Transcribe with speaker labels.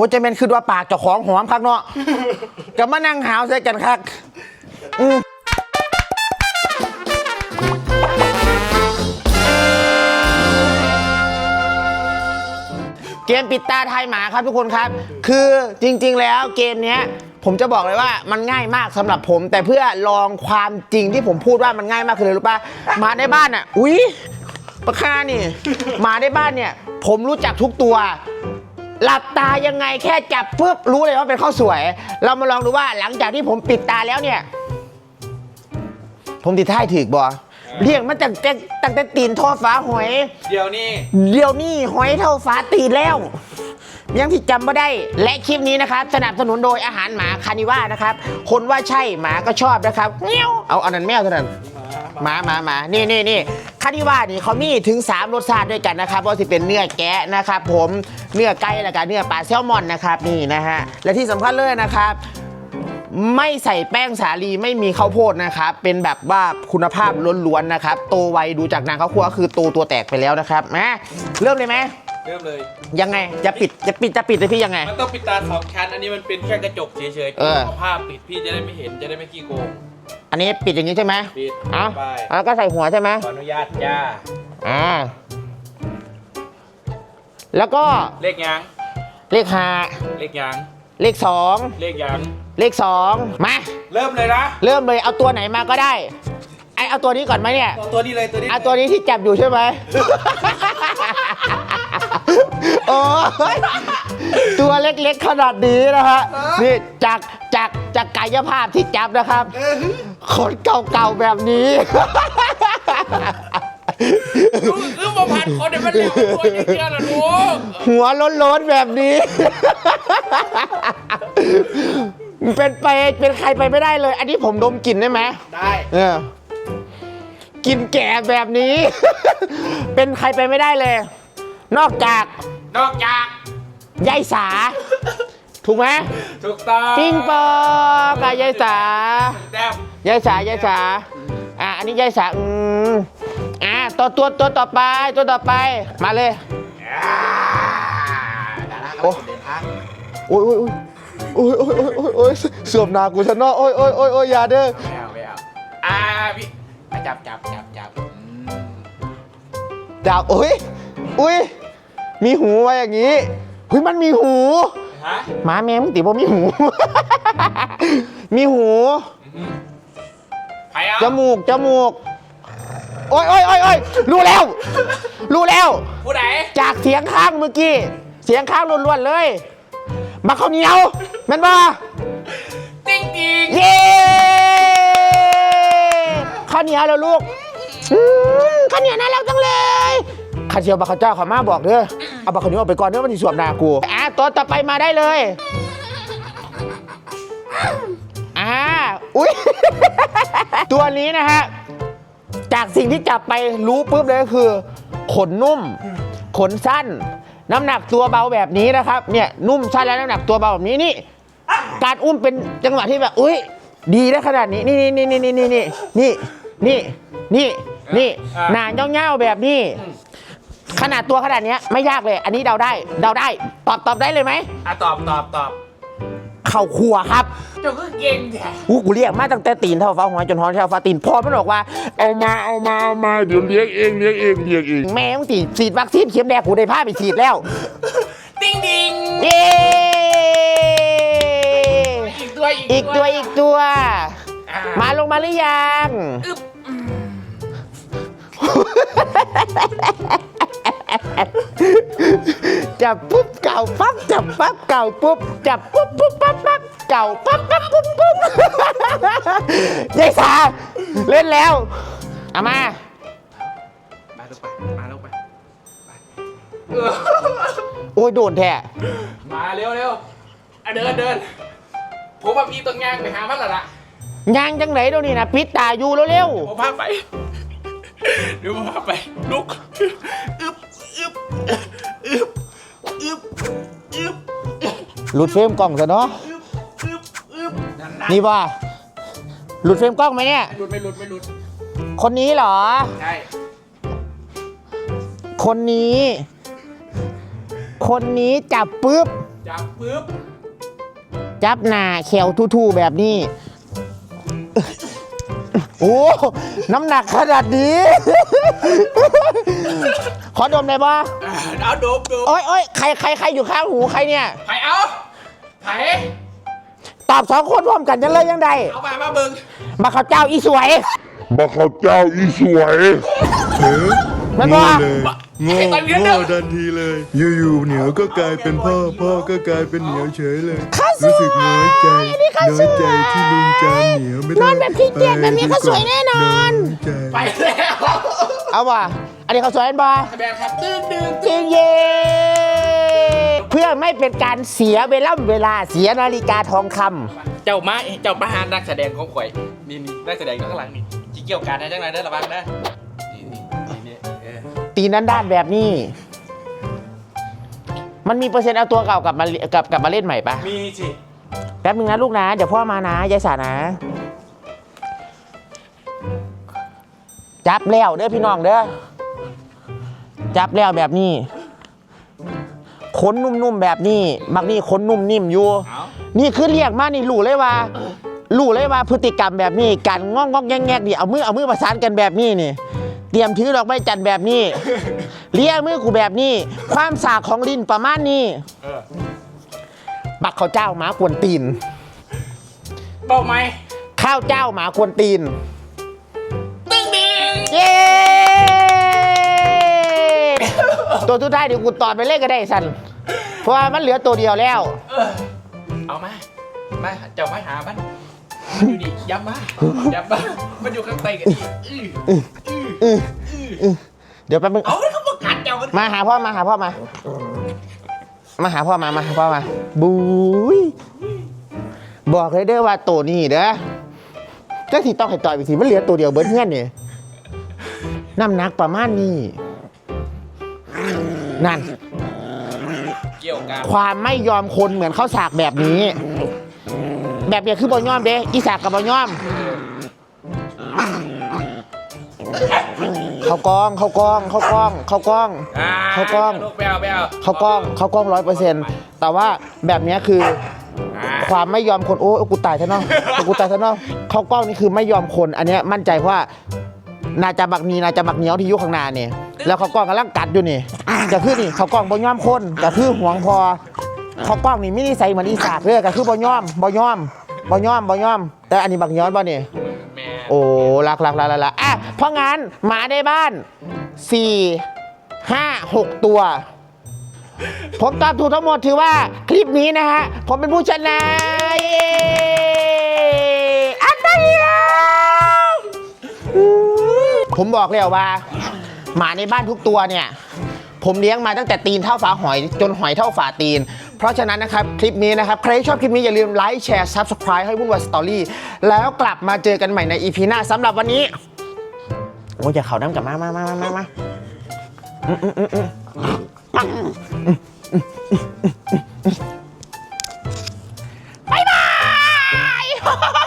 Speaker 1: อ้จะเป็นคือว่าปากเจ้าของหอมคักเนาะก็มานั่งหาวใส่กันคักอืมเกมปิดตาทายหมาครับทุกคนครับ คือจริง ๆ แล้วเกมเนี้ยผมจะบอกเลยว่ามันง่ายมากสำหรับผม แต่เพื่อลองความจริงที่ผมพูดว่ามันง่ายมากคืออะไรรู้ป่ะหมาในบ้านอะ อุ๊ยปะคานี่หมาในบ้านเนี่ย ผมรู้จักทุกตัว หลับตายังไงแค่จับปุ๊บรู้เลยว่าเป็นข้าวสวย เรามาลองดูว่าหลังจากที่ผมปิดตาแล้วเนี่ย ผมติดท่ายถือกบอเรียกมันตั้งแต่ตั้งแต่ตีนท่อฟ้าหอย
Speaker 2: เดี๋ยวนี้
Speaker 1: เดี๋ยวนี้หอยเท่าฟ้าตีนแล้ว ยังที่จำไม่ได้ และคลิปนี้นะครับ สนับสนุนโดยอาหารหมาคานิว่านะครับ คนว่าใช่หมาก็ชอบนะครับเงี้ยวเอาอันนั้นแมวเท่านั้นห มาหมาหมานี่นี่นี่คานิว่านี่เขามีถึง 3 รสชาติด้วยกันนะครับว่าสิเป็นเนื้อแกะนะครับผมเนื้อไก่แล้วก็เนื้อปลาแซลมอนนะครับนี่นะฮะและที่สำคัญเลยนะครับ ไม่ใส่แป้งสาลีไม่มีข้าวโพดนะครับ เป็นแบบว่าคุณภาพล้วนๆนะครับ โตไวดูจากนางข้าวคั่วก็คือโตตัวแตกไปแล้วนะครับมาเริ่มเลยไหม
Speaker 2: เริ่มเลย
Speaker 1: ยังไงจะปิดจะปิดจะปิดเลยพี่ยังไง
Speaker 2: มันต้องปิดตาสองชั้น อันนี้มันเป็นแค่กระจกเฉยๆ
Speaker 1: เออ
Speaker 2: เอาผ้าปิดพี่จะได้ไม่เห็นจะได้ไม่ขี้โกง
Speaker 1: อันนี้ปิดอย่างนี้ใช่ไหม
Speaker 2: ปิด
Speaker 1: เอ้า
Speaker 2: ไป
Speaker 1: แล้วก็ใส่หัวใช่ไหม
Speaker 2: ขออนุญาตจ้า
Speaker 1: อ่า แล้วก็
Speaker 2: เลขยัง
Speaker 1: เลขห้า
Speaker 2: เลขยัง
Speaker 1: เลขสอง
Speaker 2: เลขยัง
Speaker 1: เลขสองมา
Speaker 2: เริ่มเลยนะ
Speaker 1: เริ่มเลยเอาตัวไหนมาก็ได้ ไอเอาตัวนี้ก่อนไหมเนี่ย
Speaker 2: เอาตัวนี้เลยตัวนี้
Speaker 1: เอาตัวนี้ที่จับอยู่ใช่ไหม โอ้ยตัวเล็กๆขนาดนี้นะฮะ นี่จาก จากจากกายภาพที่จับนะครับ คนเก่าๆแบบนี้
Speaker 2: ดูคือมาพันคนเนี่ยมันเหลวตัวเยอะๆนะดู
Speaker 1: หัวโล้นๆแบบนี้ เป็นไปเป็นใครไปไม่ได้เลย อันนี้ผมดมกลิ่นได้ไหม
Speaker 2: ได้
Speaker 1: เออกินแก่แบบนี้ เป็นใครไปไม่ได้เลย นอกจาก
Speaker 2: นอกจาก
Speaker 1: ยายสา ถูกไหม
Speaker 2: ถูกต้อง
Speaker 1: ปิงปองกับยายสา
Speaker 2: แต้ม
Speaker 1: ยายสายายสาอะอันนี้ยายสาอืมอะตัวตัวตัวต่อไปตัวต่อไปมาเลยโอ้โอ้ยโอ้ยโอ้ยโอ้ยโอ้ยโอ้ยโอ้ยเสื่อมหนากูชนะโอ้ยโอ้ยโอ้ยโอ้ยอย่าเด้อ
Speaker 2: ไม่เอาไม่เอาอ่าพี่อะจับจับจับจับอืม
Speaker 1: จับโอ้ยอุ้ยมีหูไว้อย่างนี้เฮ้ยมันมีหู
Speaker 2: ฮะ
Speaker 1: หมาแมวมึงติบ่มีหู มีหู
Speaker 2: ใครเอา
Speaker 1: จมูก จมูก โอ้ยโอ้ยโอ้ยโอ้ยรู้แล้ว รู้แล้ว
Speaker 2: ผู้ใด
Speaker 1: จากเสียงข้างเมื่อกี้ เสียงข้างล้วนๆเลยมาข้าวเหนียวแมันบ่
Speaker 2: จริงจริง
Speaker 1: เย้ข้าวเหนียวแล้วลูกอืมข้าวเหนียวน่ารักจังเลยข้าเชียวบักข้าวเจ้าเขามาบอกเด้อ เอาบักข้าวเหนียวออกไปก่อนเด้อมันจะสวมหนากูอะตัวต่อไปมาได้เลยอ่าอุ้ย ตัวนี้นะฮะ จากสิ่งที่จับไปรู้ปุ๊บเลยก็คือ ขนนุ่ม ขนสั้น น้ำหนักตัวเบาแบบนี้นะครับ เนี่ยนุ่มสั้นแล้วน้ำหนักตัวเบาแบบนี้นี่ การอุ้มเป็นจังหวะที่แบบ อุ้ยดีได้ขนาดนี้ นี่นี่นี่นี่นี่นี่นี่นี่นี่นี่หนาเงาๆแบบนี้ ขนาดตัวขนาดเนี้ยไม่ยากเลย อันนี้เดาได้เดาได้ ตอบตอบได้เลยไหม
Speaker 2: อะตอบตอบตอบ
Speaker 1: เข่าครัวครับ
Speaker 2: เจ้าก็เก่งแท้
Speaker 1: อู้กูเรียกมาตั้งแต่ตีนเท่าฟ้าหัวจนหอนเท่าฟ้าตีนพอมันบอกว่า
Speaker 3: เอามาเอามาเอามาเดี๋ยวเลี้ยงเองเลี้ยงเองเลี้ยงเอง
Speaker 1: แม่งตีฉีดวัคซีนเข็มแดงกูได้ผ้าไปฉีดแล้ว
Speaker 2: ติ้งดิง
Speaker 1: เย้
Speaker 2: อีกตัวอีก
Speaker 1: อีกตัวอีกตัว
Speaker 2: อะ
Speaker 1: มาลงมาหรือยัง
Speaker 2: อึ๊บ
Speaker 1: จับปุ๊บเก่าปั๊บจับปั๊บเก่าปุ๊บจับปุ๊บปุ๊บปั๊บปั๊บเก่าปั๊บปั๊บปุ๊บปุ๊บยายสาเล่นแล้วเอามา
Speaker 2: มาลงไปมาลงไปไปเออ
Speaker 1: โอ้ยโดนแท้
Speaker 2: มาเร็วเร็วอะเดินเดินผมว่าพี่ต้องย่างไปหามันและล่ะ
Speaker 1: ยางจังไหนเดี๋ยวนี้นะปิดตาอยู่เร็ว
Speaker 2: ผมพาไปเดี๋ยวผมพาไปลุก
Speaker 1: หลุดเฟรมกล้องซะเนาะ
Speaker 2: นี่
Speaker 1: ว่าหลุดเฟรมกล้องไหมเนี่ย
Speaker 2: หลุดไม่หลุดไม่หลุด
Speaker 1: คนนี้เหรอ
Speaker 2: ใช่
Speaker 1: คนนี้ คนนี้จับปึ๊บ
Speaker 2: จับปึ๊บ
Speaker 1: จับหน้าแขวทู่ๆแบบนี้ โอ้น้ำหนักขนาดนี้ ขอดมได้ปะ
Speaker 2: อ่าเอาโดบโดบ
Speaker 1: โอ้ยโอ้ยใครใครใครอยู่ข้างหูใครเนี่ย
Speaker 2: ไผ่เอาไผ่
Speaker 1: ตอบสองคนพร้อมกันยังเลยยังไง
Speaker 2: เอามามาเบิ่ง
Speaker 1: มาเขาเจ้าอีสวย
Speaker 3: มาเขาเจ้าอีสวย
Speaker 1: มัน
Speaker 4: โง่
Speaker 1: ว่า
Speaker 4: เลยโง่โง่ทันทีเลย อยู่ๆเหนียวก็กลายเป็นพ่อ พ่อก็กลายเป็นเหนียวเฉยเลย รู้สึกน้อยใจน้อยใจที่ลุงจานเหนียวไม่ได้
Speaker 1: นอนแบบขี้เกียจแบบนี้เขาสวยแน่นอน
Speaker 4: อยใจ
Speaker 2: ไปแล้ว
Speaker 1: เอาว่ะอันนี้เขาสวยเห็นปะ
Speaker 2: แบบครับตึ้งดึง
Speaker 1: จริงเย่เพื่อไม่เป็นการเสียเวลาเวลาเสียนาฬิกาทองคำ
Speaker 2: เจ้ามาเจ้ามาหานักแสดงของข่อยนี่นี่นักแสดงข้างหลังนี่จีเกี่ยวการนะจังไรเด้อระวังนะนี่นี่นี่นี่เออ
Speaker 1: ตีนั้นด้านแบบนี้ มันมีเปอร์เซ็นต์เอาตัวเก่ากลับมากับกลับมาเล่นใหม่ปะ
Speaker 2: มีสิ
Speaker 1: แป๊บนึงนะลูกนะ เดี๋ยวพ่อมานะยายสานะ จับแล้วเด้อพี่น้องเด้อจับแล้วแบบนี้ขนนุ่มๆแบบนี้บางนี่ขนนุ่มนิ่มอยู่
Speaker 2: เอา
Speaker 1: นี่คือเรียกมานี่รู้เลยว่ารู้เลยว่าพฤติกรรมแบบนี้การงอกงอกแงกแงกนี่เอามือเอามือประสานกันแบบนี้นี่ เตรียมถือดอกไม้จันทร์แบบนี้ เลียมือกูแบบนี้ ความสากของลิ้นประมาณนี้
Speaker 2: เออ
Speaker 1: บักข้าวเจ้าหมากวนตีน
Speaker 2: บอกไหม
Speaker 1: ข้าวเจ้าหมากวนตีน
Speaker 2: ตึ้งดึง
Speaker 1: เย้ ตัวทุดท้ายเดี๋ยวกูตอดไปเล่นก็ได้สัน เพราะว่ามันเหลือตัวเดียวแล้ว
Speaker 2: เออเอามา มาเจ้ามาหามันมันอยู่ดิย้ำมาย้ำมามันอยู่ข้างใต้กันนี่อื้อ อื้ออื้อ
Speaker 1: เดี๋ยวแป๊บนึง
Speaker 2: เอามันเขาประกาศเจ้ามัน
Speaker 1: มาหาพ่อมาหาพ่อมา มาหาพ่อมามาหาพ่อมาบุยบอกเลยเด้อว่าตัวนี้เด้อก็สิต้องให้ต่อยไปสิมันเหลือตัวเดียวเบิร์ดเงื่อนนี่น้ำหนักประมาณนี้ นั่น
Speaker 2: เกี่ยวกัน
Speaker 1: ความไม่ยอมคนเหมือนข้าวสากแบบนี้ แบบเนี้ยคือบอยอมเด้อีสากกับบอยอม ขากล้องเขากล้องเขากล้องเขากล้อง
Speaker 2: อ่
Speaker 1: เข้ากล้อง
Speaker 2: ลูกแบวแบว
Speaker 1: เขากล้องเขากล้องร้อยเปอร์เซ็นต์แต่ว่าแบบเนี้ยคือ
Speaker 2: อ่า
Speaker 1: ความไม่ยอมคนโอ้กูตายซะเนาะกูตายซะเนาะเขากล้องนี่คือไม่ยอมคนอันเนี้ยมั่นใจเพราะว่านาจะบักนีนาจะบักเหนียวที่อยุข้างหน้าเนี่ยแล้วเขากล้องกำลังกัดอยู่นี่ก็คือนี่เขากล้องบ่ยอมคนก็คือห่วงพอเขากล้องนี่ไม่นิสัยเหมือนอีสากเลยก็คือบ่ยอมบ่ยอมบ่ยอมบ่ยอม แต่อันนี้บักย้อนบ่เนี่ย
Speaker 2: แม่
Speaker 1: โอ้รักรักรักรักรักอะ เพราะงั้นหมาในบ้านสี่ห้าหกตัว ผมตอบถูกทั้งหมดถือว่าคลิปนี้นะฮะ ผมเป็นผู้ชนะเย้อันเดียวผมบอกแล้วว่า หมาในบ้านทุกตัวเนี่ยผมเลี้ยงมาตั้งแต่ตีนเท่าฝาหอยจนหอยเท่าฝาตีน เพราะฉะนั้นนะครับ คลิปนี้นะครับ ใครชอบคลิปนี้อย่าลืมไลค์แชร์ Subscribe ให้วุ่นวายสตอรี่แล้วกลับมาเจอกันใหม่ใน EP หน้าสำหรับวันนี้ โอ้ยอย่าเข่าน้ำกับมามามามามามาอืมบาย